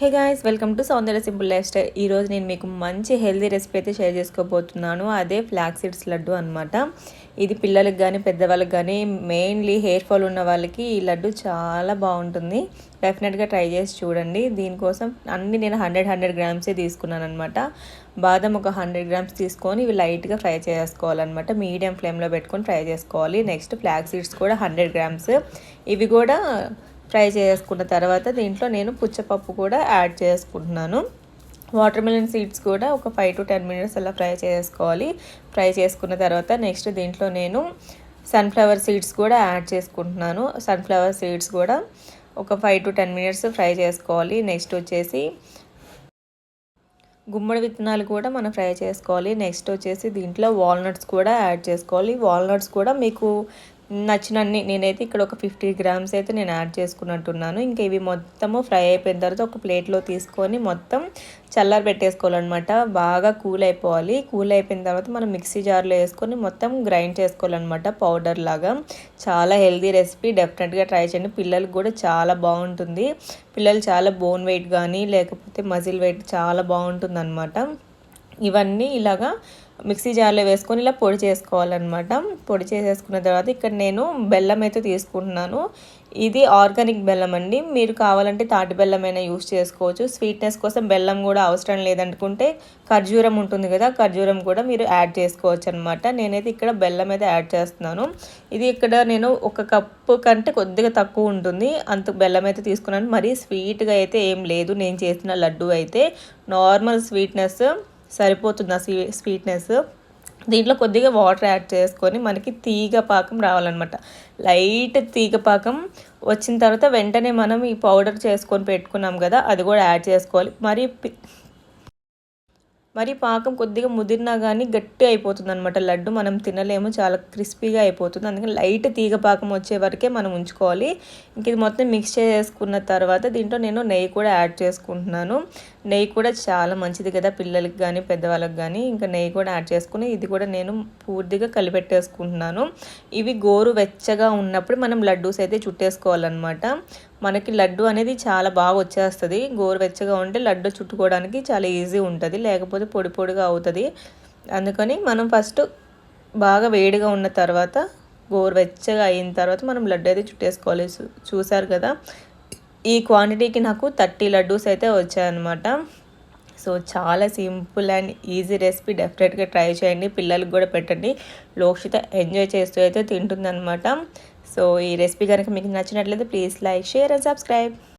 Hey guys welcome to Soundarya simple lifestyle. ఈరోజు నేను మీకు మంచి హెల్దీ రెసిపీ అయితే షేర్ చేసుకోబోతున్నాను. అదే ఫ్లాక్ సీడ్స్ లడ్డు అనమాట ఇది పిల్లలకు కానీ పెద్దవాళ్ళకి కానీ మెయిన్లీ హెయిర్ ఫాల్ ఉన్న వాళ్ళకి ఈ లడ్డు చాలా బాగుంటుంది. డెఫినెట్గా ట్రై చేసి చూడండి. దీనికోసం అన్ని నేను హండ్రెడ్ హండ్రెడ్ గ్రామ్సే తీసుకున్నాను అనమాట బాదం ఒక హండ్రెడ్ గ్రామ్స్ తీసుకొని ఇవి లైట్గా ఫ్రై చేసుకోవాలన్నమాట. మీడియం ఫ్లేమ్లో పెట్టుకొని ఫ్రై చేసుకోవాలి. నెక్స్ట్ ఫ్లాక్ సీడ్స్ కూడా హండ్రెడ్ గ్రామ్స్. ఇవి కూడా ఫ్రై చేసుకున్న తర్వాత దీంట్లో నేను పుచ్చపప్పు కూడా యాడ్ చేసుకుంటున్నాను. వాటర్ మిలన్ సీడ్స్ కూడా ఒక ఫైవ్ టు టెన్ మినిట్స్ అలా ఫ్రై చేసుకోవాలి. ఫ్రై చేసుకున్న తర్వాత నెక్స్ట్ దీంట్లో నేను సన్ఫ్లవర్ సీడ్స్ కూడా యాడ్ చేసుకుంటున్నాను. సన్ఫ్లవర్ సీడ్స్ కూడా ఒక five to ten minutes fry చేసుకోవాలి. నెక్స్ట్ వచ్చేసి గుమ్మడి విత్తనాలు కూడా మనం ఫ్రై చేసుకోవాలి. నెక్స్ట్ వచ్చేసి దీంట్లో వాల్నట్స్ కూడా యాడ్ చేసుకోవాలి. వాల్నట్స్ కూడా మీకు నచ్చినన్ని నేనైతే ఇక్కడ ఒక ఫిఫ్టీ గ్రామ్స్ అయితే నేను యాడ్ చేసుకున్నట్టున్నాను. ఇంకా ఇవి మొత్తము ఫ్రై అయిపోయిన తర్వాత ఒక ప్లేట్లో తీసుకొని మొత్తం చల్లారి పెట్టేసుకోవాలన్నమాట. బాగా కూల్ అయిపోవాలి. కూల్ అయిపోయిన తర్వాత మనం మిక్సీ జార్లో వేసుకొని మొత్తం గ్రైండ్ చేసుకోవాలన్నమాట పౌడర్ లాగా. చాలా హెల్దీ రెసిపీ. డెఫినెట్గా ట్రై చేయండి. పిల్లలకు కూడా చాలా బాగుంటుంది. పిల్లలు చాలా బోన్ వెయిట్ కానీ లేకపోతే మజిల్ వెయిట్ చాలా బాగుంటుంది అనమాట ఇవన్నీ ఇలాగా మిక్సీ జార్లో వేసుకొని ఇలా పొడి చేసుకోవాలన్నమాట. పొడి చేసేసుకున్న తర్వాత ఇక్కడ నేను బెల్లం అయితే తీసుకుంటున్నాను. ఇది ఆర్గానిక్ బెల్లం అండి. మీరు కావాలంటే తాటి బెల్లమైనా యూస్ చేసుకోవచ్చు. స్వీట్నెస్ కోసం బెల్లం కూడా అవసరం లేదనుకుంటే ఖర్జూరం ఉంటుంది కదా ఖర్జూరం కూడా మీరు యాడ్ చేసుకోవచ్చు అనమాట నేనైతే ఇక్కడ బెల్లం అయితే యాడ్ చేస్తున్నాను. ఇది ఇక్కడ నేను ఒక కప్పు కంటే కొద్దిగా తక్కువ ఉంటుంది. అంత బెల్లం అయితే తీసుకున్నాను. మరీ స్వీట్గా అయితే ఏం లేదు. నేను చేసిన లడ్డు అయితే నార్మల్ స్వీట్నెస్ సరిపోతుంది ఆ స్వీట్నెస్. దీంట్లో కొద్దిగా వాటర్ యాడ్ చేసుకొని మనకి తీగ పాకం రావాలన్నమాట. లైట్ తీగ పాకం వచ్చిన తర్వాత వెంటనే మనం ఈ పౌడర్ చేసుకొని పెట్టుకున్నాం కదా అది కూడా యాడ్ చేసుకోవాలి. మరి మరి పాకం కొద్దిగా ముదిరినా కానీ గట్టి అయిపోతుంది అనమాట లడ్డు మనం తినలేము చాలా క్రిస్పీగా అయిపోతుంది. అందుకని లైట్ తీగ పాకం వచ్చే వరకే మనం ఉంచుకోవాలి. ఇంక ఇది మొత్తం మిక్స్ చేసుకున్న తర్వాత దీంట్లో నేను నెయ్యి కూడా యాడ్ చేసుకుంటున్నాను. నెయ్యి కూడా చాలా మంచిది కదా పిల్లలకి కానీ పెద్దవాళ్ళకి కానీ ఇంకా నెయ్యి కూడా యాడ్ చేసుకుని ఇది కూడా నేను పూర్తిగా కలిపెట్టేసుకుంటున్నాను. ఇవి గోరు వెచ్చగా ఉన్నప్పుడు మనం లడ్డూస్ అయితే చుట్టేసుకోవాలన్నమాట. మనకి లడ్డు అనేది చాలా బాగా వచ్చేస్తుంది. గోరువెచ్చగా ఉంటే లడ్డు చుట్టుకోవడానికి చాలా ఈజీ ఉంటుంది. లేకపోతే పొడి పొడిగా అవుతుంది. అందుకని మనం ఫస్ట్ బాగా వేడిగా ఉన్న తర్వాత గోరువెచ్చగా అయిన తర్వాత మనం లడ్డు అయితే చుట్టేసుకోవాలి. చూసారు కదా? ఈ క్వాంటిటీకి నాకు థర్టీ లడ్డూస్ అయితే వచ్చాయన్నమాట. సో చాలా సింపుల్ అండ్ ఈజీ రెసిపీ. డెఫినెట్గా ట్రై చేయండి. పిల్లలకు కూడా పెట్టండి. లోక్షిత ఎంజాయ్ చేస్తూ అయితే తింటుందన్నమాట. సో ఈ రెసిపీ కనుక మీకు నచ్చినట్లయితే please like share and subscribe.